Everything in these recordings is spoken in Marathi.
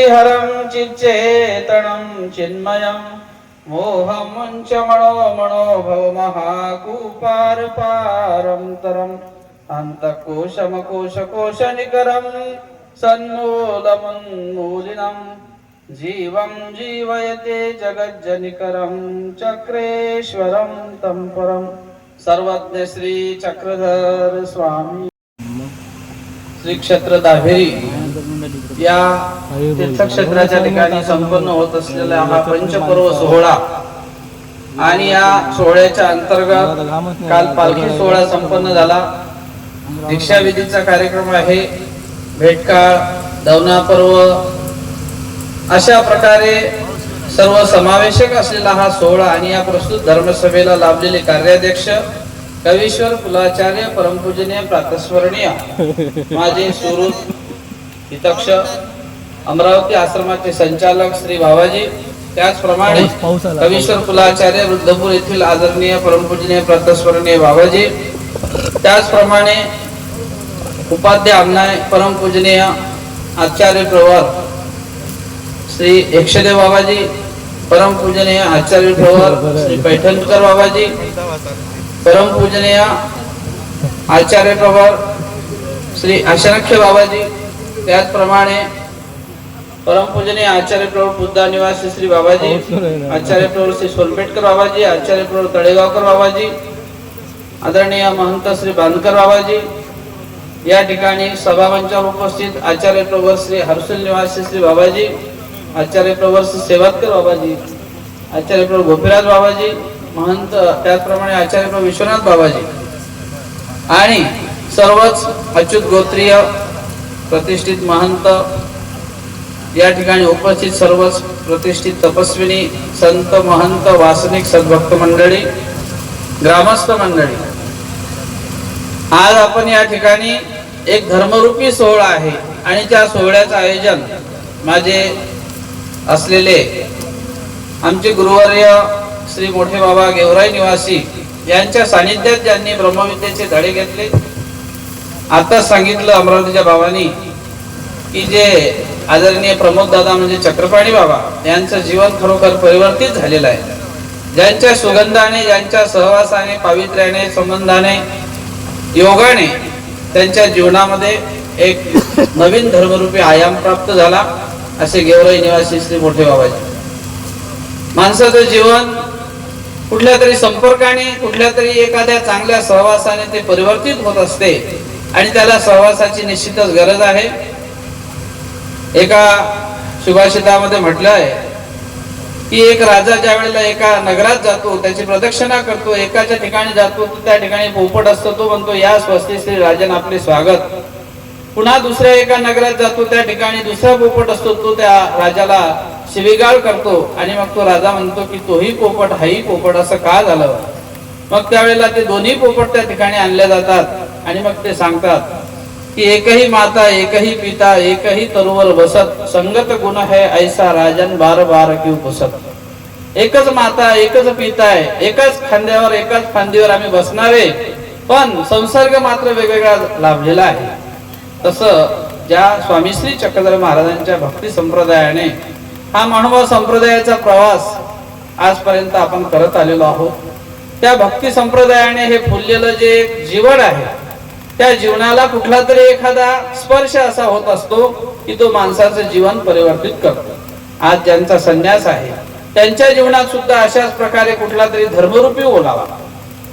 हरं चिच्चेतनं चिन्मयं मोहं च मनोमणो भवमहाकूपारपारं तरम् अन्तकोशमकोशकोशनिकरं सन्मूलमुन्मूलिनं जीवं जीवयते जगज्जनिकरं चक्रेश्वरं तं परं सर्वज्ञ श्री चक्रधर स्वामी श्री क्षेत्र दाभेरी या तीर्थक्षेत्राच्या ठिकाणी संपन्न होत असलेला हा पंचपर्व सोहळा. आणि या सोहळ्याच्या अंतर्गत काल पालखी सोहळा संपन्न झाला. दीक्षाविधीचा कार्यक्रम आहे. भेटकाळ दवना पर्व अशा प्रकारे सर्व समावेशक असलेला हा सोहळा आणि या प्रस्तुत धर्मसभेला लाभलेले कार्याध्यक्ष कवीश्वर कुलाचार्य परमपूजनीय प्रातस्मरणीय माझे सुहृद हितक्ष अमरावती आश्रमाचे संचालक श्री भावाजी त्याचप्रमाणे. कवीश्वर कुलाचार्य वृद्धपूर येथील आदरणीय परमपूजनीय प्रातस्मरणीय बाबाजी त्याचप्रमाणे उपाध्य आमनाय परमपूजनीय आचार्य प्रवर श्री एकशदेव बाबाजी परमपूजनीय आचार्य प्रवर श्री पैठणकर बाबाजी परमपूजनीय आचार्य प्रवर श्री आशनाख्य बाबाजी त्याचप्रमाणे परमपूजनीय आचार्य प्रवर बुद्धा निवासी श्री बाबाजी आचार्य प्रवर श्री सोनपेटकर बाबाजी आचार्य प्रवर तळेगावकर बाबाजी आदरणीय महंत श्री बांधकर बाबाजी या ठिकाणी सभामंचावर उपस्थित आचार्य प्रवर श्री हर्षल निवासी श्री बाबाजी आचार्य प्रवर श्री सेवातकर बाबाजी आचार्य प्रवर गोपीराज बाबाजी महंत त्याचप्रमाणे आचार्य प्रवर विश्वनाथ बाबाजी. आणि सर्वच अच्युत गोत्रीय प्रतिष्ठित महंत या ठिकाणी उपस्थित सर्वच प्रतिष्ठित तपस्विनी संत महंत वासनिक सद्भक्त मंडळी ग्रामस्थ मंडळी. आज आपण या ठिकाणी एक धर्मरूपी सोहळा आहे आणि त्या सोहळ्याचं आयोजन माझे असलेले आमचे गुरुवर्य श्री मोठे बाबा गेवराई निवासी यांच्या सानिध्यात ज्यांनी ब्रह्मविद्येचे धडे घेतले आता सांगितलं अमरावतीच्या बाबांनी की जे आदरणीय प्रमोद दादा म्हणजे चक्रपाणी बाबा यांचं जीवन खरोखर परिवर्तित झालेलं आहे. ज्यांच्या सुगंधाने ज्यांच्या सहवासाने पावित्र्याने संबंधाने योगाने त्यांच्या जीवनामध्ये एक नवीन धर्मरूपी आयाम प्राप्त झाला असे गेवराई निवासी श्री मोठे बाबाजी. माणसाचं जीवन कुठल्या तरी संपर्काने कुठल्या तरी एखाद्या चांगल्या सहवासाने ते परिवर्तित होत असते. आणि त्याला सहवासाची निश्चितच गरज आहे. एका सुभाषितामध्ये म्हटलं आहे की एक राजा ज्या वेळेला एका नगरात जातो त्याची प्रदक्षिणा करतो एकाच्या ठिकाणी जातो तो त्या ठिकाणी पोपट असतो तो म्हणतो या स्वस्ती श्री राजन आपले स्वागत. पुन्हा दुसऱ्या एका नगरात जातो त्या ठिकाणी दुसरा पोपट असतो तो त्या राजाला शिवीगाळ करतो आणि मग तो राजा म्हणतो की तोही पोपट हाही पोपट असं का झालं? मग त्यावेळेला ते दोन्ही पोपट त्या ठिकाणी आणले जातात. आणि मग ते सांगतात की एकही माता एकही पिता एकही तरुवर बसत संगत गुण है ऐसा राजन बार बार क्यू बसत? एकच माता एकच पिता आहे एकाच खांद्यावर एकाच फांदीवर आम्ही बसणारे पण संसर्ग मात्र वेगवेगळा लाभलेला आहे. तसं ज्या स्वामी श्री चक्रधर महाराजांच्या भक्ती संप्रदायाने हा मानव संप्रदायाचा प्रवास आजपर्यंत आपण करत आलेलो आहोत. त्या भक्ती संप्रदायाने हे फुललेलं जे जीवन आहे त्या जीवनाला कुठला तरी एखादा स्पर्श असा होत असतो की तो माणसाचं जीवन परिवर्तित करतो. आज ज्यांचा संन्यास आहे त्यांच्या जीवनात सुद्धा अशाच प्रकारे कुठला तरी धर्मरूपी ओलावा.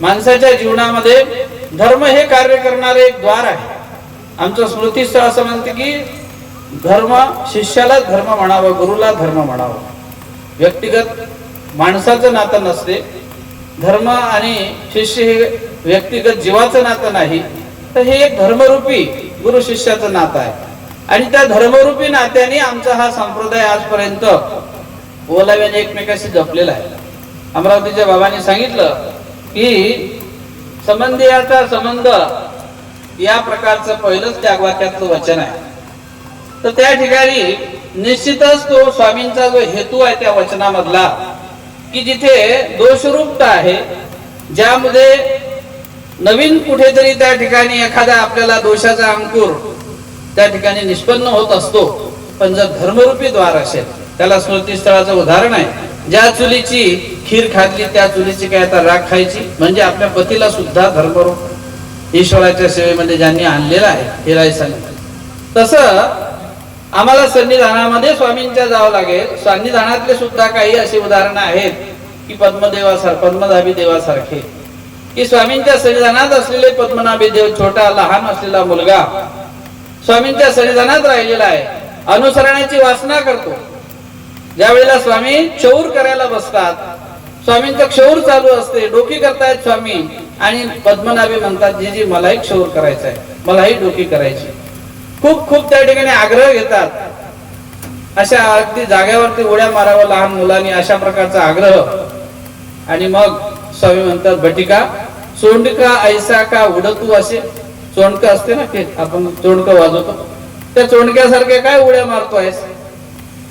माणसाच्या जीवनामध्ये धर्म हे कार्य करणारे एक द्वार आहे. आमचं स्मृतीस्थळ असं म्हणते की धर्म शिष्याला धर्म म्हणावं गुरुला धर्म म्हणावं. व्यक्तिगत माणसाचं नातं नसते. धर्म आणि शिष्य हे व्यक्तिगत जीवाचं नातं नाही. तर हे एक धर्मरूपी गुरु शिष्याचं नातं आहे. आणि त्या धर्मरूपी नात्याने आमचा हा संप्रदाय आजपर्यंत ओलाव्याने एकमेकाशी जपलेला आहे. अमरावतीच्या बाबांनी सांगितलं की संबंधियाचा संबंध या प्रकारचं पहिलंच त्या वाक्यातलं वचन आहे. तर त्या ठिकाणी निश्चितच तो स्वामींचा जो हेतू आहे त्या वचनामधला की जिथे दोषरूपता आहे ज्यामध्ये नवीन कुठेतरी त्या ठिकाणी एखादा आपल्याला दोषाचा अंकुर त्या ठिकाणी निष्पन्न होत असतो. पण जर धर्मरूपी द्वार असेल त्याला स्मृतीस्थळाचं उदाहरण आहे. ज्या चुलीची खीर खाल्ली त्या चुलीची काय आता राख खायची? म्हणजे आपल्या पतीला सुद्धा धर्मरूप. ईश्वराच्या सेवेमध्ये ज्यांनी आणलेला आहे हेराय सांगितलं. तसं आम्हाला सन्निधानामध्ये स्वामींच्या जावं लागेल. सन्निधानातले सुद्धा काही अशी उदाहरणं आहेत की पद्मदेवासार पद्मनाभी देवासारखे. की स्वामींच्या संविधानात असलेले पद्मनाभी देव छोटा लहान असलेला मुलगा स्वामींच्या संविधानात राहिलेला आहे अनुसरणाची वासना करतो. ज्या वेळेला स्वामी चौर करायला बसतात स्वामींचं क्षौर चालू असते डोकी करतायत स्वामी आणि पद्मनाभी म्हणतात जी जी मलाही क्षौर करायचं आहे मलाही डोकी करायची खूप खूप त्या ठिकाणी आग्रह घेतात. अशा अगदी जाग्यावरती उड्या माराव्या लहान मुलांनी अशा प्रकारचा आग्रह. आणि मग स्वामी म्हणतात बटिका चोंडका ऐसा का उडतू असे? चोंडक असते ना खेळ आपण चोंडक वाजवतो. त्या चोंडक्यासारखे काय उड्या मारतो आहेस?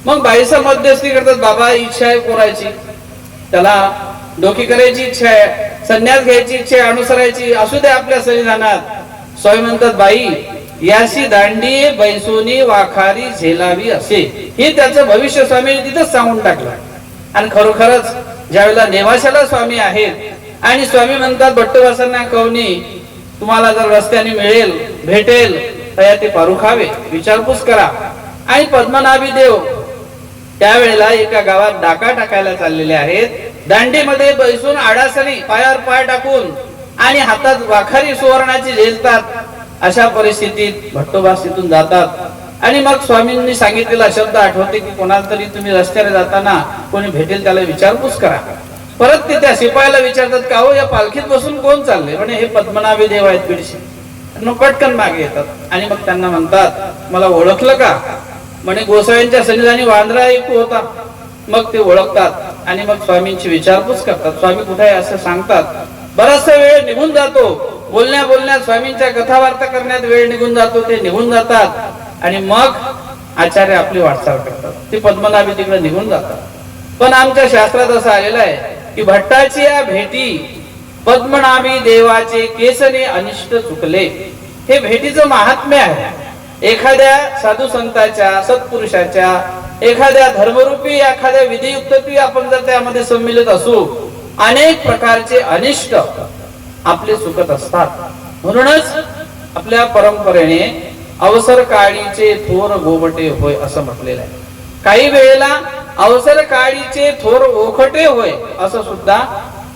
मग बाईसा मध्यस्थी करतात बाबा इच्छा आहे कोरायची त्याला डोकी करायची इच्छा आहे संन्यास घ्यायची इच्छा आहे अनुसरायची असू दे आपल्या संविधानात. स्वामी म्हणतात बाई याशी दांडी बैसोनी वाखारी झेलावी असे. हे त्याचं भविष्य स्वामी तिथंच सांगून टाकलं. आणि खरोखरच ज्यावेळेला नेवाशाला स्वामी आहेत आणि स्वामी म्हणतात भट्टवासांना कवनी तुम्हाला जर रस्त्याने मिळेल भेटेल तर ते पारू खावे. विचारपूस करा. आणि पद्मनाभी देव त्यावेळेला एका गावात डाका टाकायला चाललेले आहेत. दांडीमध्ये बैसून आडासनी पायावर पाय टाकून आणि हातात वाखारी सुवर्णाची झेलतात. अशा परिस्थितीत भट्टोबास तिथून जातात. आणि मग स्वामींनी सांगितलेला शब्द आठवते की कोणाला तरी तुम्ही रस्त्याने जाताना कोणी भेटेल त्याला विचारपूस करा. परत ते त्या शिपायाला विचारतात का हो या पालखीत बसून कोण चालले म्हणे हे पद्मनाभी देव आहेत बिडशी मग पटकन मागे येतात. आणि मग त्यांना म्हणतात मला ओळखलं का? म्हणे गोसाव्यांच्या सन्निधानी वांद्रा एक होता. मग ते ओळखतात आणि मग स्वामींची विचारपूस करतात. स्वामी कुठे आहे असं सांगतात. बराचसा वेळ निघून जातो. बोलण्या बोलण्यात स्वामींच्या कथावार्ता करण्यात वेळ निघून जातो. ते निघून जातात. आणि मग आचार्य आपली वाटचाल करतात. ते पद्मनाभी तिकडे निघून जातात. पण आमच्या शास्त्रात असं आलेलं आहे की भट्टाची या भेटी पद्मनाभी देवाचे केसने अनिष्ट चुकले. हे भेटीचं महात्म्य आहे. एखाद्या साधू संताच्या सत्पुरुषाच्या एखाद्या धर्मरूपी एखाद्या विधियुक्तपी आपण जर त्यामध्ये सम्मिलित असू अनेक प्रकारचे अनिष्ट आपले चुकत असतात. म्हणूनच आपल्या परंपरेने अवसर काळीचे थोर गोबटे होय असं म्हटलेलं आहे. काही वेळेला अवसर काळीचे थोर ओखटे होय असं सुद्धा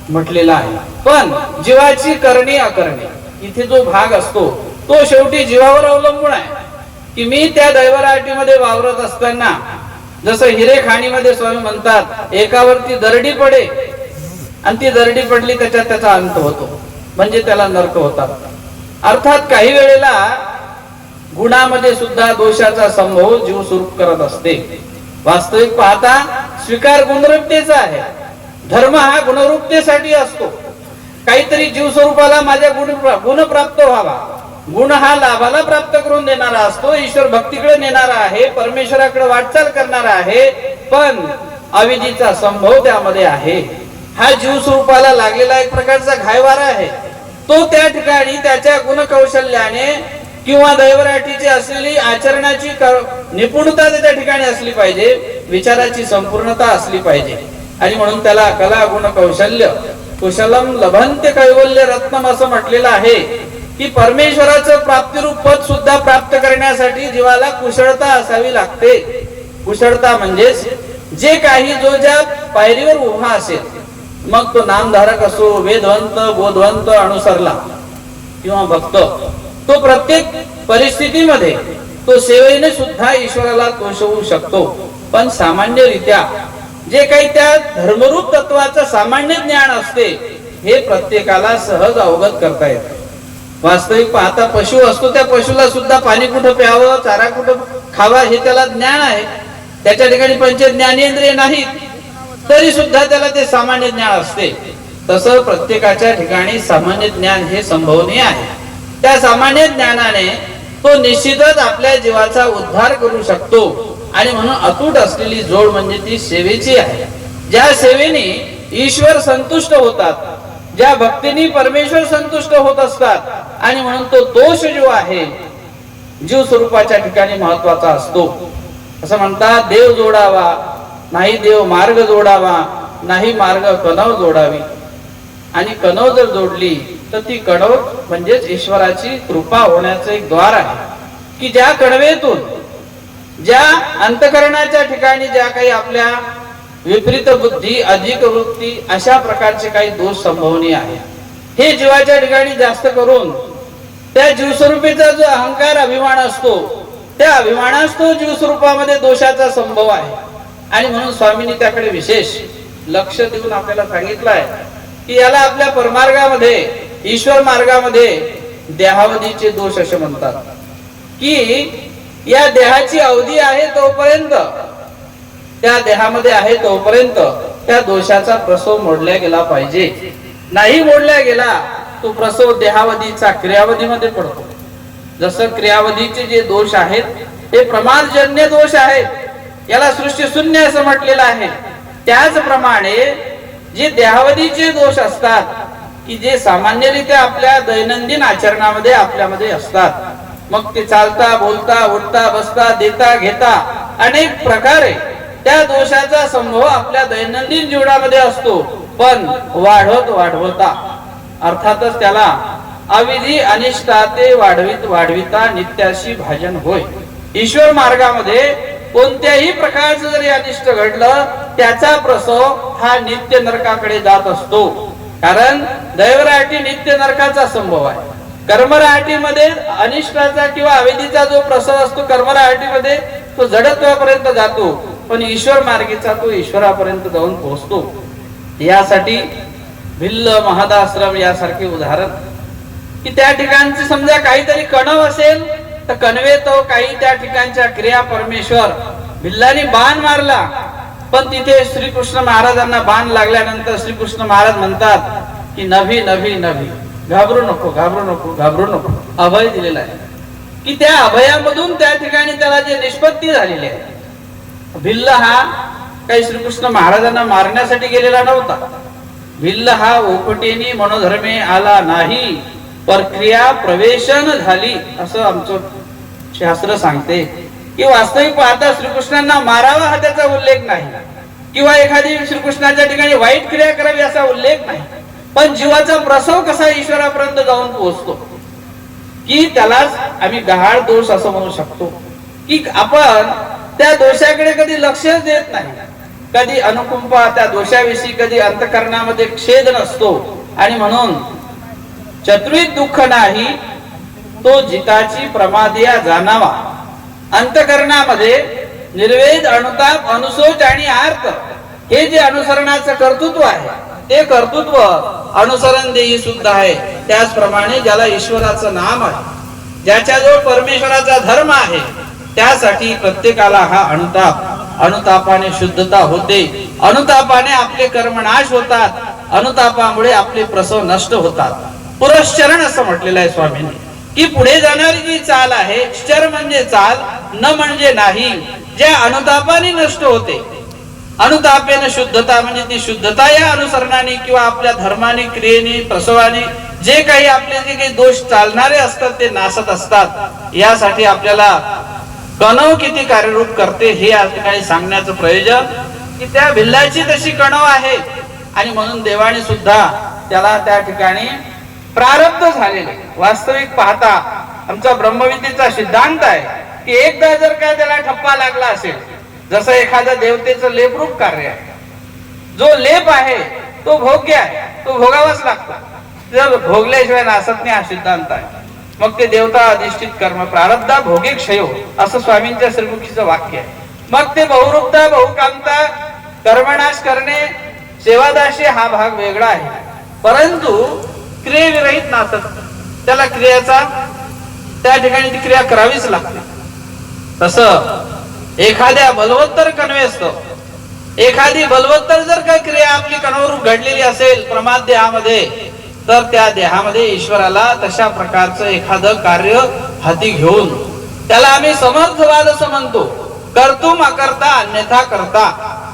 म्हटलेलं आहे. पण जीवाची करणी अकरणी इथे जो भाग असतो तो शेवटी जीवावर अवलंबून आहे. की मी त्या दैवराटीमध्ये वावरत असताना जसं हिरे खाणीमध्ये स्वामी म्हणतात एकावरती दरडी पडे आणि ती दरडी पडली त्याच्यात त्याचा अंत होतो म्हणजे त्याला नरक होतात. अर्थात काही वेळेला गुणामध्ये सुद्धा दोषाचा संभव जीव स्वरूप करत असते. वास्तविक पाहता स्वीकार गुणरूपतेचा आहे. धर्म हा गुणरूपतेसाठी असतो. काहीतरी जीव स्वरूपाला माझ्या गुण गुण प्राप्त व्हावा. गुण हा लाभाला प्राप्त करून देणारा असतो ईश्वर भक्तीकडे नेणारा आहे परमेश्वराकडे वाटचाल करणारा आहे पण अविधीचा संभव त्यामध्ये आहे. हा जीव स्वरूपाला लागलेला एक प्रकारचा घायवारा आहे. तो त्या ठिकाणी त्याच्या गुणकौशल्याने किंवा दैवराठीची असलेली आचरणाची निपुणता त्या ठिकाणी असली पाहिजे विचाराची संपूर्णता असली पाहिजे. आणि म्हणून त्याला कला गुण कौशल्य कुशलम लभंत कैवल्य रत्नम असं म्हटलेलं आहे की परमेश्वराचं प्राप्तिरूप पद सुद्धा प्राप्त करण्यासाठी जीवाला कुशळता असावी लागते. कुशळता म्हणजेच जे काही जो ज्या पायरीवर उभा असेल मग तो नामधारक असो वेदवंत बोधवंत अनुसरला किंवा भक्त तो प्रत्येक परिस्थितीमध्ये तो सेवेने सुद्धा ईश्वराला तोषवू शकतो. पण सामान्यरित्या जे काही त्या धर्मरूप तत्वाचं सामान्य ज्ञान असते हे प्रत्येकाला सहज अवगत करता येते. वास्तविक पाहता पशु असतो त्या पशुला सुद्धा पाणी कुठं प्यावं चारा कुठं खावा हे त्याला ज्ञान आहे. त्याच्या ठिकाणी पंच ज्ञानेंद्रिय नाहीत तरी सुद्धा त्याला ते सामान्य ज्ञान असते. तसं प्रत्येकाच्या ठिकाणी सामान्य ज्ञान हे संभवनीय आहे. त्या सामान्य ज्ञानाने तो निश्चितच आपल्या जीवाचा उद्धार करू शकतो. आणि म्हणून अतूट असलेली जोड म्हणजे ती सेवेची आहे. ज्या सेवेने ईश्वर संतुष्ट होतात ज्या भक्तीने परमेश्वर संतुष्ट होत असतात आणि म्हणून तो दोष जो आहे जीव स्वरूपाच्या ठिकाणी महत्त्वाचा असतो. असं म्हणतात देव जोडावा नाही देव मार्ग जोडावा नाही मार्ग कणव जोडावी. आणि कणव जर जोडली तर ती कडव म्हणजेच ईश्वराची कृपा होण्याचं एक द्वार आहे. की ज्या कडवेतून ज्या अंतकरणाच्या ठिकाणी ज्या काही आपल्या विपरीत बुद्धी अधिक वृत्ती अशा प्रकारचे काही दोष संभवनीय आहे हे जीवाच्या ठिकाणी जास्त करून त्या जीवस्वरूपीचा जो अहंकार अभिमान असतो त्या अभिमानास तो जीवस्वरूपामध्ये दोषाचा संभव आहे. आणि म्हणून स्वामींनी त्याकडे विशेष लक्ष देऊन आपल्याला सांगितलं आहे की याला आपल्या परमार्गामध्ये ईश्वर मार्गामध्ये देहावधीचे दोष असे म्हणतात. की या देहाची अवधी आहे तोपर्यंत त्या देहामध्ये आहे तोपर्यंत त्या दोषाचा प्रसव मोडल्या गेला पाहिजे. नाही मोडल्या गेला तो प्रसव देहावधीचा क्रियावधीमध्ये पडतो. जसं क्रियावधीचे जे दोष आहेत ते प्रमाणजन्य दोष आहेत. याला सृष्टी शून्य असं म्हटलेलं आहे. त्याचप्रमाणे जे देहावधीचे दोष असतात की जे सामान्यरित्या आपल्या दैनंदिन आचरणामध्ये आपल्यामध्ये असतात. मग ते चालता बोलता उठता बसता देता घेता अनेक प्रकारे त्या दोषाचा संभव आपल्या दैनंदिन जीवनामध्ये असतो. पण वाढवत वाढवता. अर्थातच त्याला अविधी अनिष्टाते वाढवित वाढविता नित्याशी भाजन होय. ईश्वर मार्गामध्ये कोणत्याही प्रकारचं जरी अनिष्ट घडलं त्याचा प्रसव हा नित्य नरकाकडे जात असतो. कारण दैवराटी नित्य नरकाचा संभव आहे. कर्मराटीमध्ये अनिष्टाचा किंवा अवेदीचा जो प्रसव असतो कर्मराटीमध्ये तो जडत्वापर्यंत जातो पण ईश्वर मार्गीचा तो ईश्वरापर्यंत जाऊन पोहोचतो. यासाठी भिल्ल महादाश्रम यासारखे उदाहरण. की त्या ठिकाणचे समजा काहीतरी कणव असेल तर कणवे तो काही त्या ठिकाणच्या क्रिया परमेश्वर भिल्लानी बाण मारला पण तिथे श्रीकृष्ण महाराजांना बाण लागल्यानंतर श्रीकृष्ण महाराज म्हणतात की नभी नभी नभी. घाबरू नको घाबरू नको घाबरू नको. अभय दिलेला आहे. की त्या अभयामधून त्या ठिकाणी त्याला जे निष्पत्ती झालेली आहे. भिल्ल हा काही श्रीकृष्ण महाराजांना मारण्यासाठी गेलेला नव्हता. भिल्ल हा ओपटेनी मनोधर्मे आला नाही प्रक्रिया प्रवेशन झाली असं आमचं शास्त्र सांगते. की वास्तविक पाहता श्रीकृष्णांना मारावा हा त्याचा उल्लेख नाही. किंवा एखादी श्रीकृष्णाच्या ठिकाणी वाईट क्रिया करावी असा उल्लेख नाही. पण जीवाचा प्रसव कसा ईश्वरापर्यंत जाऊन पोहोचतो? की त्यालाच आम्ही गहाळ दोष असं म्हणू शकतो? की आपण त्या दोषाकडे कधी लक्षच देत नाही. कधी अनुकंपा त्या दोषाविषयी कधी अंतकरणामध्ये छेद नसतो. आणि म्हणून चतुर्थ दुःख नाही तो जिताची प्रमादिया जाणावा. अंतकरणामध्ये निर्वेद अनुताप अनुसोच आणि आर्त हे जे अनुसरणाचं कर्तृत्व आहे ते कर्तृत्व अनुसरण देही सुद्धा आहे. त्याचप्रमाणे ज्याला ईश्वराचं नाम आहे ज्याच्याजवळ परमेश्वराचा धर्म आहे त्यासाठी प्रत्येकाला हा अनुताप अनुतापाने शुद्धता होते. अनुतापाने आपले कर्म नाश होतात अनुतापामुळे आपले प्रसव नष्ट होतात. पुरश्चरण असं म्हटलेलं आहे स्वामींनी. की पुढे जाणारी जी चाल आहे क्षर म्हणजे चाल न म्हणजे नाही जे अनुतापाने नष्ट होते. अनुतापेन शुद्धता म्हणजे ती शुद्धता या अनुसरणाने किंवा आपल्या धर्माने क्रियेने प्रसवाने जे काही आपले जे काही दोष चालणारे असतात ते नासत असतात. यासाठी आपल्याला कणव किती कार्यरूप करते हे काही ठिकाणी सांगण्याचं प्रयोजन. की त्या भिल्लाची तशी कणव आहे. आणि म्हणून देवाने सुद्धा त्याला त्या ठिकाणी प्रारब्ध झालेले वास्तविक पाहता आमचा ब्रह्मविद्येचा सिद्धांत आहे की एकदा जर काय त्याला ठप्पा लागला असेल जसं एखाद्या देवतेचं लेपरूप कार्य आहे जो लेप आहे तो भोग्य आहे तो भोगावाच लागतो. जर भोगल्याशिवाय नासत नाही हा सिद्धांत आहे. मग ते देवता अधिष्ठित कर्म प्रारब्धा भोगे क्षयो हो, असं स्वामींच्या श्रीमुखीचं वाक्य आहे. मग ते बहुरूपता बहुकामता कर्मनाश करणे सेवादाशी हा भाग वेगळा आहे. परंतु क्रियेविरहित नासत त्याला क्रियाचा त्या ठिकाणी ती क्रिया करावीच लागते. तस एखाद्या बलवत्तर कन्वेस्त एखादी बलवत्तर जर का क्रिया आपली कणवरूप घडलेली असेल प्रमाद देहामध्ये तर त्या देहामध्ये ईश्वराला तशा प्रकारचं एखादं कार्य हाती घेऊन त्याला आम्ही समर्थवाद असं म्हणतो. कर्तुम करता अन्यथा करता.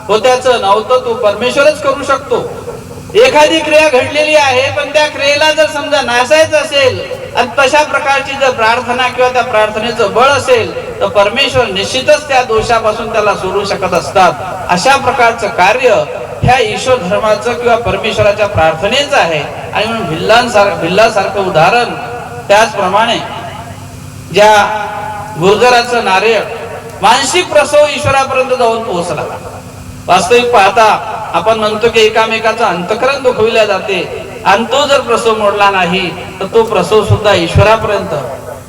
होत्याचं नव्हतं तो परमेश्वरच करू शकतो. एखादी क्रिया घडलेली आहे पण त्या क्रियेला जर समजा नासायचं असेल आणि तशा प्रकारची जर प्रार्थना किंवा त्या प्रार्थनेचं बळ असेल तर परमेश्वर निश्चितच त्या दोषापासून त्याला सोडू शकत असतात. अशा प्रकारचं कार्य ह्या ईश्वर धर्माचं किंवा परमेश्वराच्या प्रार्थनेचं आहे. आणि म्हणून भिल्लांसारख भिल्लासारखं उदाहरण त्याचप्रमाणे ज्या गुर्जराचं नारळ मानसिक प्रसव ईश्वरापर्यंत जाऊन पोहोचला. वास्तविक पाहता आपण म्हणतो की एकामेकाचं अंतकरण दुखविल्या जाते. आणि तो जर प्रसव मोडला नाही तर तो प्रसव सुद्धा ईश्वरापर्यंत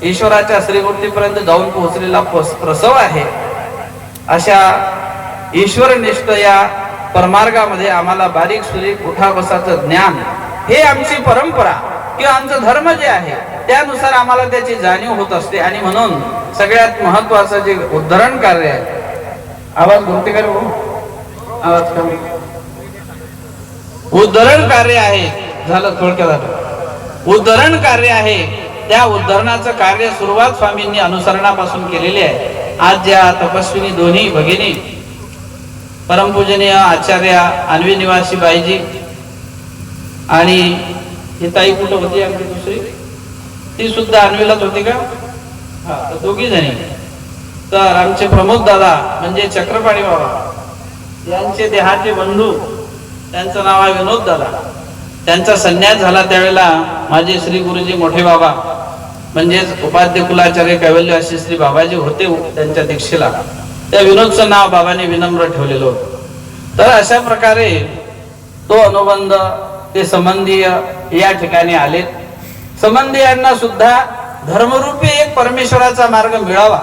ईश्वराच्या श्रीमूर्तीपर्यंत जाऊन पोहोचलेला प्रसव आहे. अशा ईश्वरनिष्ठ या परमार्गामध्ये आम्हाला बारीक सुरीक उठाबसाचं ज्ञान हे आमची परंपरा किंवा आमचं धर्म जे आहे त्यानुसार आम्हाला त्याची जाणीव होत असते. आणि म्हणून सगळ्यात महत्वाचं जे उद्धरण कार्य आहे. आवाज बोलते का रे आवाज कमी. उद्धरण कार्य आहे. झालं थोडक्यात झालं उद्धरण कार्य आहे. त्या उद्धरणाचं कार्य सुरुवात स्वामींनी अनुसरणापासून केलेले आहे. आज ज्या तपस्विनी दोन्ही भगिनी परमपूजनीय आचार्य अन्वी निवासी बाईजी आणि ही ताई कुठं होती आमची दुसरी? ती सुद्धा अन्वीलाच होती का? हा दोघी जणी. तर आमचे प्रमोद दादा म्हणजे चक्रपाणी बाबा यांचे देहाचे बंधू त्यांचं नाव आहे विनोद दादा. त्यांचा संन्यास झाला त्यावेळेला माझे श्री गुरुजी मोठे बाबा म्हणजेच उपाध्य कुलाचार्य कैवल्य असे श्री बाबाजी होते त्यांच्या दीक्षेला. त्या विनोदचं नाव बाबाने विनम्र ठेवलेलं होतं. तर अशा प्रकारे तो अनुबंध ते संबंधीय या ठिकाणी आलेत. संबंधीयांना सुद्धा धर्मरूपी एक परमेश्वराचा मार्ग मिळावा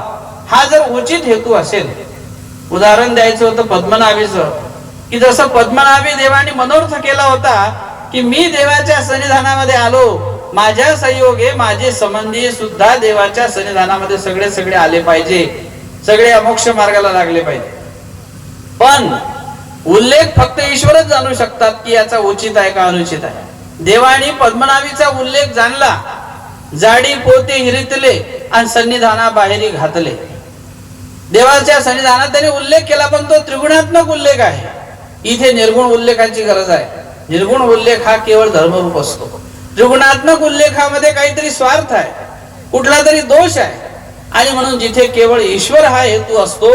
हा जर उचित हेतू असेल उदाहरण द्यायचं होतं पद्मनाभीचं. की जसं पद्मनाभी देवाने मनोर्थ केला होता की मी देवाच्या सन्निधानामध्ये आलो माझ्या संयोगे माझे संबंधी सुद्धा देवाच्या सन्निधानामध्ये सगळे सगळे आले पाहिजे. सगळे अमोक्ष मार्गाला लागले पाहिजे. पण उल्लेख फक्त ईश्वरच जाणू शकतात की याचा उचित आहे का अनुचित आहे. देवाने पद्मनाभीचा उल्लेख जाणला. जाडी पोते हिरितले आणि सन्निधाना बाहेरी घातले. देवाच्या सन्निधानात त्याने उल्लेख केला पण तो त्रिगुणात्मक उल्लेख आहे. इथे निर्गुण उल्लेखाची गरज आहे. निर्गुण उल्लेख हा केवळ धर्मरूप असतो. त्रिगुणात्मक उल्लेखामध्ये काहीतरी स्वार्थ आहे. कुठला तरी दोष आहे. आणि म्हणून जिथे केवळ ईश्वर हा हेतू असतो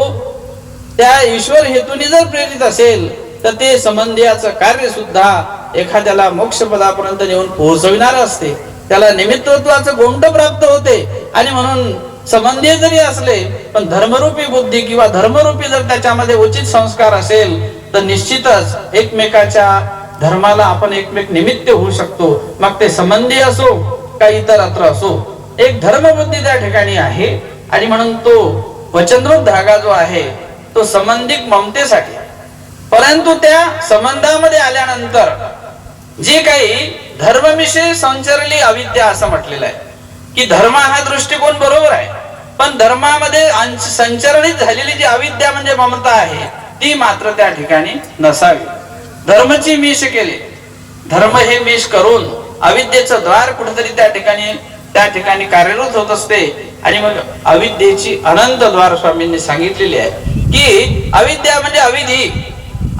त्या ईश्वर हेतूने जर प्रेरित असेल तर ते संबंधियाचं कार्य सुद्धा एखाद्याला मोक्ष पदापर्यंत नेऊन पोहोचविणार असते. त्याला निमित्तत्वाचं गोंड प्राप्त होते. आणि म्हणून संबंधी जरी असले पण धर्मरूपी बुद्धी किंवा धर्मरूपी जर त्याच्यामध्ये उचित संस्कार असेल तर निश्चितच एकमेकाच्या धर्माला आपण एकमेक निमित्त होऊ शकतो. मग ते संबंधी असो का इतरत्र असो एक धर्मबुद्धी त्या ठिकाणी आहे. आणि म्हणून तो वचनरूप धागा जो आहे तो संबंधिक ममतेसाठी. परंतु त्या संबंधामध्ये आल्यानंतर जे काही धर्मविषयी संचरली अविद्या असं म्हटलेलं आहे की धर्म हा दृष्टिकोन बरोबर आहे. पण धर्मामध्ये संचरणित झालेली जी अविद्या म्हणजे ममता आहे ती मात्र त्या ठिकाणी नसावी. धर्मची मिश केली. धर्म हे मिश करून अविद्येचं द्वार कुठेतरी त्या ठिकाणी त्या ठिकाणी कार्यरत होत असते. आणि मग अविद्येची अनंत द्वार स्वामींनी सांगितलेली आहे की अविद्या म्हणजे अविधी.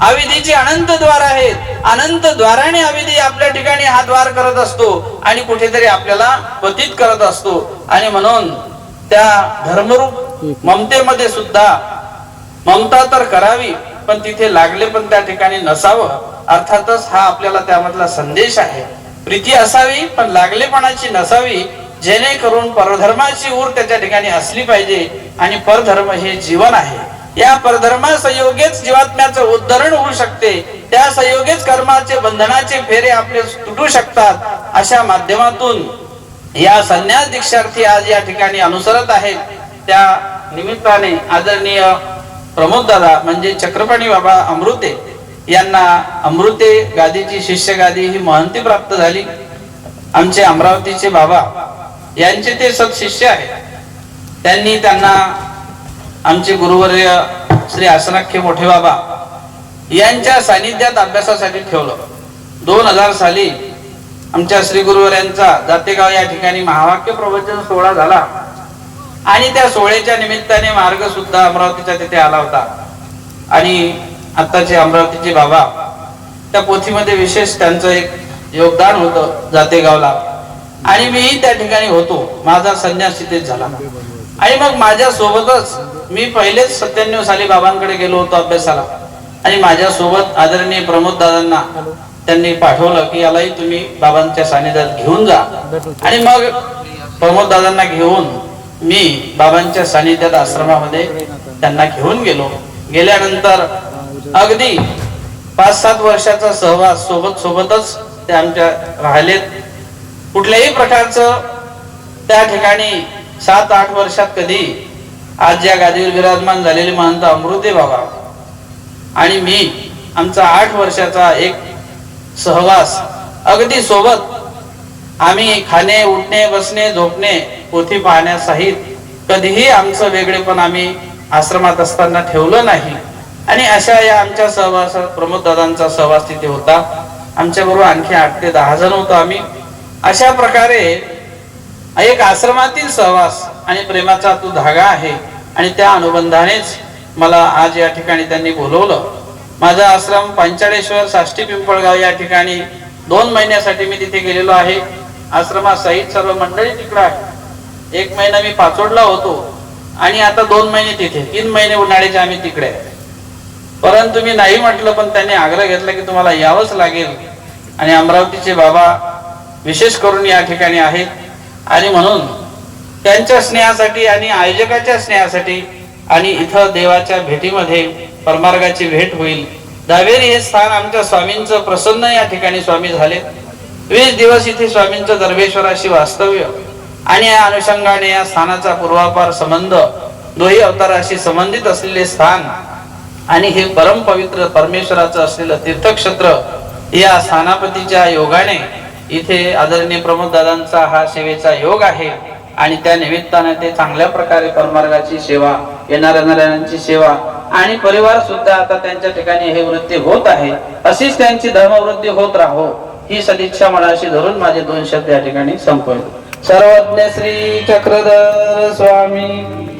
अविधीची अनंत द्वार आहेत. अनंत द्वाराने अविधी आपल्या ठिकाणी हा द्वार करत असतो आणि कुठेतरी आपल्याला पतित करत असतो. आणि म्हणून त्या धर्मरूप ममतेमध्ये सुद्धा ममता तर करावी पण तिथे लागले पण त्या ठिकाणी नसावं. अर्थातच हा आपल्याला त्यामधला संदेश आहे. प्रीती असावी पण लागलेपणाची नसावी जेणेकरून परधर्माची ऊर त्याच्या ठिकाणी असली पाहिजे आणि परधर्म हे जीवन आहे. या परधर्मा संयोगेच जीवात्म्याचं उद्धरण होऊ शकते. त्या संयोगेच कर्माचे बंधनाचे फेरे आपले तुटू शकतात. अशा माध्यमातून या संन्यास दीक्षार्थी आज या ठिकाणी अनुसरत आहेत. त्या निमित्ताने आदरणीय प्रमोद दादा म्हणजे चक्रपाणी बाबा अमृते यांना अमृते गादीची शिष्य गादी ही महंती प्राप्त झाली. आमचे अमरावतीचे बाबा यांचे ते सत्शिष्य आहेत. त्यांनी त्यांना आमचे गुरुवर्य श्री आसनाख्य मोठे बाबा यांच्या सानिध्यात अभ्यासासाठी ठेवलं. दोन हजार साली आमच्या श्री गुरुवर्यांचा जातेगाव या ठिकाणी महावाक्य प्रवचन सोहळा झाला. आणि त्या सोहळ्याच्या निमित्ताने मार्ग सुद्धा अमरावतीच्या तिथे आला होता. आणि आत्ताचे अमरावतीचे बाबा त्या पोथीमध्ये विशेष त्यांचं एक योगदान होतं जातेगावला. आणि मीही त्या ठिकाणी होतो. माझा संन्यास तिथेच झाला. आणि मग माझ्या सोबतच मी पहिलेच सत्त्याण्णव साली बाबांकडे गेलो होतो अभ्यासाला. आणि माझ्या सोबत आदरणीय प्रमोद दादांना त्यांनी पाठवलं की यालाही तुम्ही बाबांच्या सानिध्यात घेऊन जा. आणि मग प्रमोद दादांना घेऊन मी बाबांच्या सानिध्यात आश्रमामध्ये त्यांना घेऊन गेलो. गेल्यानंतर अगदी पाच सात वर्षाचा सहवास सोबत सोबतच ते आमच्या राहिलेत. कुठल्याही प्रकारचं त्या ठिकाणी सात आठ वर्षात कधी आज ज्या गादीवर विराजमान झालेले महंत अमृते बाबा आणि मी आमचा आठ वर्षाचा एक सहवास अगदी सोबत आम्ही खाणे उठणे बसणे झोपणे पोथी पाहण्यासहित कधीही आमचं वेगळेपण आम्ही आश्रमात असताना ठेवलं नाही. आणि अशा या आमच्या सहवासात प्रमोद दादांचा सहवास तिथे होता. आमच्या बरोबर आणखी आठ ते दहा जण होतो आम्ही. अशा प्रकारे एक आश्रमातील सहवास आणि प्रेमाचा तो धागा आहे. आणि त्या अनुबंधानेच मला आज या ठिकाणी त्यांनी बोलवलं. माझा आश्रम पंचाळेश्वर साष्टी पिंपळगाव या ठिकाणी दोन महिन्यासाठी मी तिथे गेलेलो आहे. आश्रमा सहित सर्व मंडळी तिकडे आहे एक महिना मी पाचोडला होतो आणि आता दोन महिने तिथे तीन महिने उन्हाळ्याचे आम्ही तिकडे आहे. परंतु मी नाही म्हटलं पण त्यांनी आग्रह घेतला की तुम्हाला यावंच लागेल. आणि अमरावतीचे बाबा विशेष करून या ठिकाणी आहेत. आणि म्हणून त्यांच्या स्नेहासाठी आणि आयोजकाच्या स्नेहासाठी आणि इथं देवाच्या भेटीमध्ये परमार्गाची भेट होईल. दावेरी हे स्थान आमच्या स्वामींचं प्रसन्न या ठिकाणी स्वामी झाले. वीस दिवस इथे स्वामींचं दर्भेश्वराशी वास्तव्य. आणि या अनुषंगाने या स्थानाचा पूर्वापार संबंध दोही अवताराशी संबंधित असलेले स्थान आणि हे परम पवित्र परमेश्वराचं असलेलं तीर्थक्षेत्र या स्थानापतीच्या योगाने इथे आदरणीय प्रमोद दादांचा हा सेवेचा योग आहे. आणि त्या निमित्ताने ते चांगल्या प्रकारे परमार्गाची सेवा येणाऱ्या नारायणांची सेवा आणि परिवार सुद्धा आता त्यांच्या ठिकाणी हे वृत्ती होत आहे. अशीच त्यांची धर्मवृत्ती होत राहो. ही सदिच्छा मनाशी धरून माझे दोन शब्द या ठिकाणी संपवले सर्वज्ञ श्री चक्रधर स्वामी.